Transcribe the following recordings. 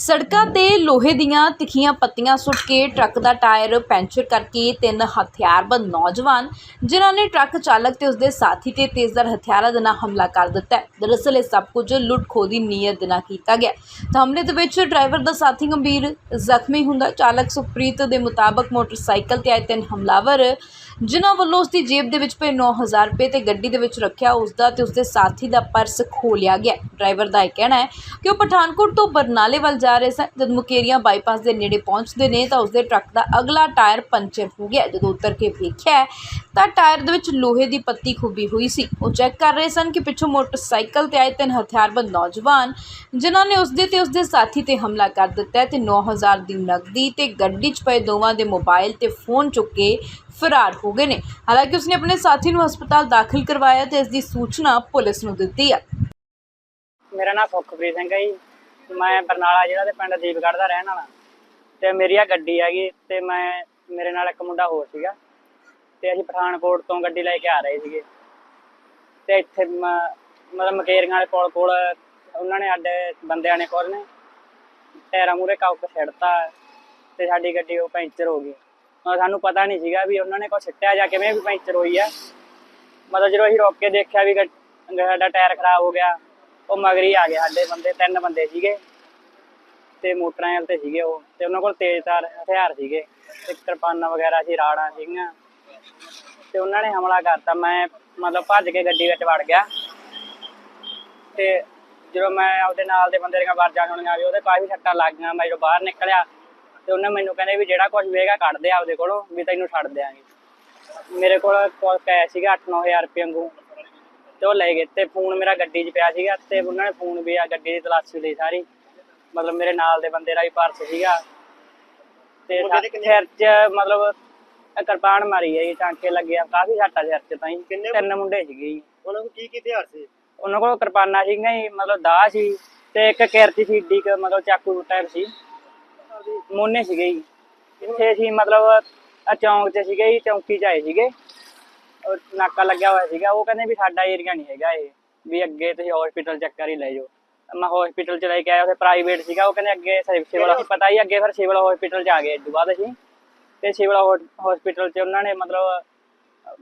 ਸੜਕਾਂ ਤੇ ਲੋਹੇ ਦੀਆਂ ਤਿੱਖੀਆਂ ਪੱਤੀਆਂ ਸੁੱਟ ਕੇ ਟਰੱਕ ਦਾ ਟਾਇਰ ਪੈਂਚਰ ਕਰਕੇ ਤਿੰਨ ਹਥਿਆਰਬੰਦ ਨੌਜਵਾਨ, ਜਿਨ੍ਹਾਂ ਨੇ ਟਰੱਕ ਚਾਲਕ ਤੇ ਉਸਦੇ ਸਾਥੀ ਤੇ ਤੇਜ਼ਧਾਰ ਹਥਿਆਰਾਂ ਦੇ ਨਾਲ ਹਮਲਾ ਕਰ ਦਿੱਤਾ ਹੈ। ਦਰਅਸਲ ਇਹ ਸਭ ਕੁਝ ਲੁੱਟ-ਖੋਹ ਦੀ ਨੀਅਤ ਦੇ ਨਾਲ ਕੀਤਾ ਗਿਆ ਤਾਂ ਹਮਲੇ ਦੇ ਵਿੱਚ ਡਰਾਈਵਰ ਦਾ ਸਾਥੀ ਗੰਭੀਰ ਜ਼ਖਮੀ ਹੁੰਦਾ ਚਾਲਕ ਸੁਖਪ੍ਰੀਤ ਦੇ ਮੁਤਾਬਕ ਮੋਟਰਸਾਈਕਲ ਤੇ ਆਏ ਤਿੰਨ ਹਮਲਾਵਰ, ਜਿਨ੍ਹਾਂ ਵੱਲੋਂ ਉਸਦੀ ਜੇਬ ਦੇ ਵਿੱਚ ਪਏ 9000 ਰੁਪਏ ਤੇ ਗੱਡੀ ਦੇ ਵਿੱਚ ਰੱਖਿਆ, ਉਸਦਾ ਤੇ ਉਸਦੇ ਸਾਥੀ ਦਾ ਪਰਸ ਖੋਹ ਲਿਆ ਗਿਆ ਡਰਾਈਵਰ ਦਾ ਇਹ ਕਹਿਣਾ ਹੈ ਕਿ ਉਹ ਪਠਾਨਕੋਟ ਤੋਂ ਬਰਨਾਲੇ ਵੱਲ ਜਾ ਰਹੇ ਸਨ। ਜਦ ਮੁਕੇਰੀਆਂ ਬਾਈਪਾਸ ਦੇ ਨੇੜੇ ਪਹੁੰਚਦੇ ਨੇ ਤਾਂ ਉਸਦੇ ਟਰੱਕ ਦਾ ਅਗਲਾ ਟਾਇਰ ਪੰਚਰ ਹੋ ਗਿਆ। ਜਦੋਂ ਉਤਰ ਕੇ ਵੇਖਿਆ ਤਾਂ ਟਾਇਰ ਦੇ ਵਿੱਚ ਲੋਹੇ ਦੀ ਪੱਤੀ ਖੁੱਬੀ ਹੋਈ ਸੀ। ਉਹ ਚੈੱਕ ਕਰ ਰਹੇ ਸਨ ਕਿ ਪਿੱਛੋਂ ਮੋਟਰਸਾਈਕਲ ਤੇ ਆਏ ਤਿੰਨ ਹਥਿਆਰਬੰਦ ਨੌਜਵਾਨ, ਜਿਨ੍ਹਾਂ ਨੇ ਉਸਦੇ ਤੇ ਉਸਦੇ ਸਾਥੀ ਤੇ ਹਮਲਾ ਕਰ ਦਿੱਤਾ ਤੇ 9000 ਦੀ ਨਕਦੀ ਤੇ ਗੱਡੀ 'ਚ ਪਏ ਦੋਵਾਂ ਦੇ ਮੋਬਾਈਲ ਤੇ ਫੋਨ ਚੁੱਕ ਕੇ ਫਰਾਰ ਹੋ ਗਏ ਨੇ। ਹਾਲਾਂਕਿ ਉਸਨੇ ਆਪਣੇ ਸਾਥੀ ਨੂੰ ਹਸਪਤਾਲ ਦਾਖਲ ਕਰਵਾਇਆ ਤੇ ਇਸ ਦੀ ਸੂਚਨਾ ਪੁਲਿਸ ਨੂੰ ਦਿੱਤੀ ਹੈ। ਮੇਰਾ ਨਾਮ ਸੁਖਪ੍ਰੀਤ ਸਿੰਘ ਹੈ ਜੀ। ਮੈਂ ਬਰਨਾਲਾ ਜ਼ਿਲ੍ਹਾ ਦੇ ਪਿੰਡ ਦੀਪਗੜ੍ਹ ਦਾ ਰਹਿਣ ਵਾਲਾ। ਤੇ ਮੇਰੀ ਆ ਗੱਡੀ ਹੈਗੀ ਤੇ ਮੈਂ, ਮੇਰੇ ਨਾਲ ਇੱਕ ਮੁੰਡਾ ਹੋਰ ਸੀਗਾ। ਤੇ ਅਸੀਂ ਪਠਾਨਕੋਟ ਤੋਂ ਗੱਡੀ ਲੈ ਕੇ ਆ ਰਹੇ ਸੀਗੇ। ਤੇ ਇੱਥੇ ਮਤਲਬ ਮਕੇਰੀਆਂ ਵਾਲੇ ਕੋਲ ਕੋਲ ਉਹਨਾਂ ਨੇ ਸਾਡੇ ਬੰਦਿਆਂ ਨੇ ਕੋਲ ਨੇ। ਟਾਇਰਾਂ ਮੂਰੇ ਕਾਉਕ ਛੱਡਤਾ ਤੇ ਸਾਡੀ ਗੱਡੀ ਉਹ ਪੈਂਚਰ ਹੋ ਗਈ। ਸਾਨੂੰ ਪਤਾ ਨਹੀਂ ਸੀਗਾ ਵੀ ਉਹਨਾਂ ਨੇ ਕੁਛ ਸਿੱਟਿਆ ਜਾਂ ਕਿਵੇਂ ਵੀ ਪੈਂਚਰ ਹੋਈ ਆ। ਮਤਲਬ ਜਦੋਂ ਅਸੀਂ ਰੋਕ ਕੇ ਦੇਖਿਆ ਵੀ ਗੱਡ- ਸਾਡਾ ਟਾਇਰ ਖਰਾਬ ਹੋ ਗਿਆ ਉਹ ਮਗਰੀ ਆ ਗਏ ਸਾਡੇ ਬੰਦੇ, ਤਿੰਨ ਬੰਦੇ ਸੀਗੇ। ਤੇ ਮੋਟਰਾਂ ਤੇ ਸੀਗੇ ਉਹ। ਤੇ ਉਹਨਾਂ ਕੋਲ ਤੇਜ਼ਧਾਰ ਹਥਿਆਰ ਸੀਗੇ। ਤੇ ਕਿਰਪਾਨਾਂ ਵਗੈਰਾ ਸੀ, ਰਾੜਾਂ ਸੀਗੀਆਂ। ਤੇ ਉਹਨਾਂ ਨੇ ਹਮਲਾ ਕਰਤਾ। ਮੈਂ ਮਤਲਬ ਭੱਜ ਕੇ ਗੱਡੀ ਵਿੱਚ ਵੜ ਗਿਆ। ਤੇ ਜਦੋਂ ਮੈਂ ਆਪਦੇ ਨਾਲ ਦੇ ਬੰਦੇ ਦੀਆਂ ਵਾਰਜਾਂ ਸੁਣੀਆਂ ਵੀ ਉਹਦੇ ਕਾਫੀ ਸੱਟਾਂ ਲੱਗ ਗਈਆਂ। ਮੈਂ ਜਦੋਂ ਬਾਹਰ ਨਿਕਲਿਆ, ਤੇ ਉਹਨੇ ਮੈਨੂੰ ਕਹਿੰਦੇ ਵੀ ਜਿਹੜਾ ਕੁਝ ਵੇਗਾ ਕੱਢ ਦੇ ਆਪਦੇ ਕੋਲੋਂ, ਵੀ ਤੈਨੂੰ ਛੱਡ ਦਿਆਂਗੇ। ਮੇਰੇ ਕੋਲ ਕੋਲ ਕੈਸ਼ ਸੀਗਾ 8-9000 ਰੁਪਏ ਵਾਂਗੂ। ਤੇ ਉਹ ਲੈ ਗਏ ਤੇ ਫੋਨ ਮੇਰਾ ਗੱਡੀ 'ਚ ਪਿਆ ਸੀਗਾ ਤੇ ਉਹਨਾਂ ਨੇ ਫੋਨ ਵੀ ਆ ਗੱਡੀ ਦੀ ਤਲਾਸ਼ੀ ਲਈ ਸਾਰੀ। ਮਤਲਬ ਮੇਰੇ ਨਾਲ ਦੇ ਬੰਦੇ ਦਾ ਵੀ ਪਰਸ ਸੀਗਾ। ਤੇ ਸਿਰ 'ਚ ਮਤਲਬ ਕਿਰਪਾਨ ਮਾਰੀ ਹੈ ਜੀ ਟਾਂਕੇ ਲੱਗੇ ਆ ਕਾਫੀ ਸੱਟਾ ਸਿਰ 'ਚ ਤਾਂ ਜੀ। ਤਿੰਨ ਮੁੰਡੇ ਸੀਗੇ ਜੀ। ਉਹਨਾਂ ਕੋਲ ਕੀ ਕੀ ਹਥਿਆਰ ਸੀ? ਉਹਨਾਂ ਕੋਲ ਕਿਰਪਾਨਾਂ ਸੀਗੀਆਂ ਜੀ ਮਤਲਬ ਦਾਹ ਸੀ ਤੇ ਇੱਕ ਕਿਰਤੀ ਸੀ ਏਡੀ ਕੁ ਮਤਲਬ ਚਾਕੂ ਟਾਈਪ ਸੀ। ਮੋਨੇ ਸੀਗੇ ਜੀ। ਇੱਥੇ ਸੀ ਮਤਲਬ ਆ ਚੌਂਕ 'ਚ ਸੀਗੇ ਜੀ ਚੌਂਕੀ 'ਚ ਆਏ ਸੀਗੇ। ਨਾਕਾ ਲੱਗਿਆ ਹੋਇਆ ਸੀਗਾ ਉਹ ਕਹਿੰਦੇ ਵੀ ਸਾਡਾ ਏਰੀਆ ਨਹੀਂ ਹੈਗਾ ਇਹ ਵੀ ਅੱਗੇ ਤੁਸੀਂ ਹਸਪੀਟਲ ਚੱਕਰ ਹੀ ਲੈ ਜਾਓ। ਮੈਂ ਹਸਪੀਟਲ ਚ ਲੈ ਕੇ ਆਇਆ ਉੱਥੇ ਪ੍ਰਾਈਵੇਟ ਸੀਗਾ ਉਹ ਕਹਿੰਦੇ ਅੱਗੇ ਸਿਵਲ ਪਤਾ ਹੀ ਅੱਗੇ ਫਿਰ ਸਿਵਲ ਹਸਪੀਟਲ ਚ ਆ ਗਏ ਬਾਅਦ ਅਸੀਂ। ਤੇ ਸਿਵਲ ਹਸਪੀਟਲ ਚ ਉਹਨਾਂ ਨੇ ਮਤਲਬ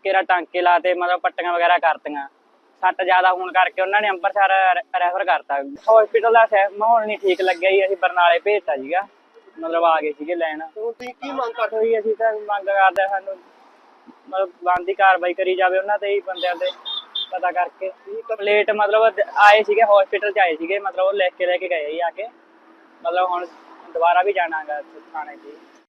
ਕਿਹੜਾ ਟਾਂਕੇ ਲਾਤੇ ਮਤਲਬ ਪੱਟੀਆਂ ਵਗੈਰਾ ਕਰਤੀਆਂ। ਸੱਟ ਜ਼ਿਆਦਾ ਹੋਣ ਕਰਕੇ ਉਹਨਾਂ ਨੇ ਅੰਮ੍ਰਿਤਸਰ ਰੈਫਰ ਕਰਤਾ। ਹਸਪੀਟਲ ਦਾ ਮਾਹੌਲ ਨਹੀਂ ਠੀਕ ਲੱਗਿਆ ਜੀ ਅਸੀਂ ਬਰਨਾਲੇ ਭੇਜਤਾ ਸੀਗਾ। ਮਤਲਬ ਆ ਗਏ ਸੀਗੇ ਲੈਣ। ਹੁਣ ਤੁਸੀਂ ਕੀ ਮੰਗ ਕਰਦੇ ਹੋਈ ਅਸੀਂ ਤਾਂ ਮੰਗ ਕਰਦੇ ਸਾਨੂੰ ਮਤਲਬ ਬਣਦੀ ਕਾਰਵਾਈ ਕਰੀ ਜਾਵੇ ਉਹਨਾਂ ਤੇ ਹੀ ਬੰਦਿਆਂ ਤੇ ਪਤਾ ਕਰਕੇ। ਪਲੇਟ ਮਤਲਬ ਆਏ ਸੀਗੇ ਹਸਪੀਟਲ ਚ ਆਏ ਸੀਗੇ, ਮਤਲਬ ਉਹ ਲੈ ਕੇ ਲੈ ਕੇ ਗਏ ਸੀ ਆ ਕੇ। ਮਤਲਬ ਹੁਣ ਦੁਬਾਰਾ ਵੀ ਜਾਣਾਗਾ ਥਾਣੇ 'ਚ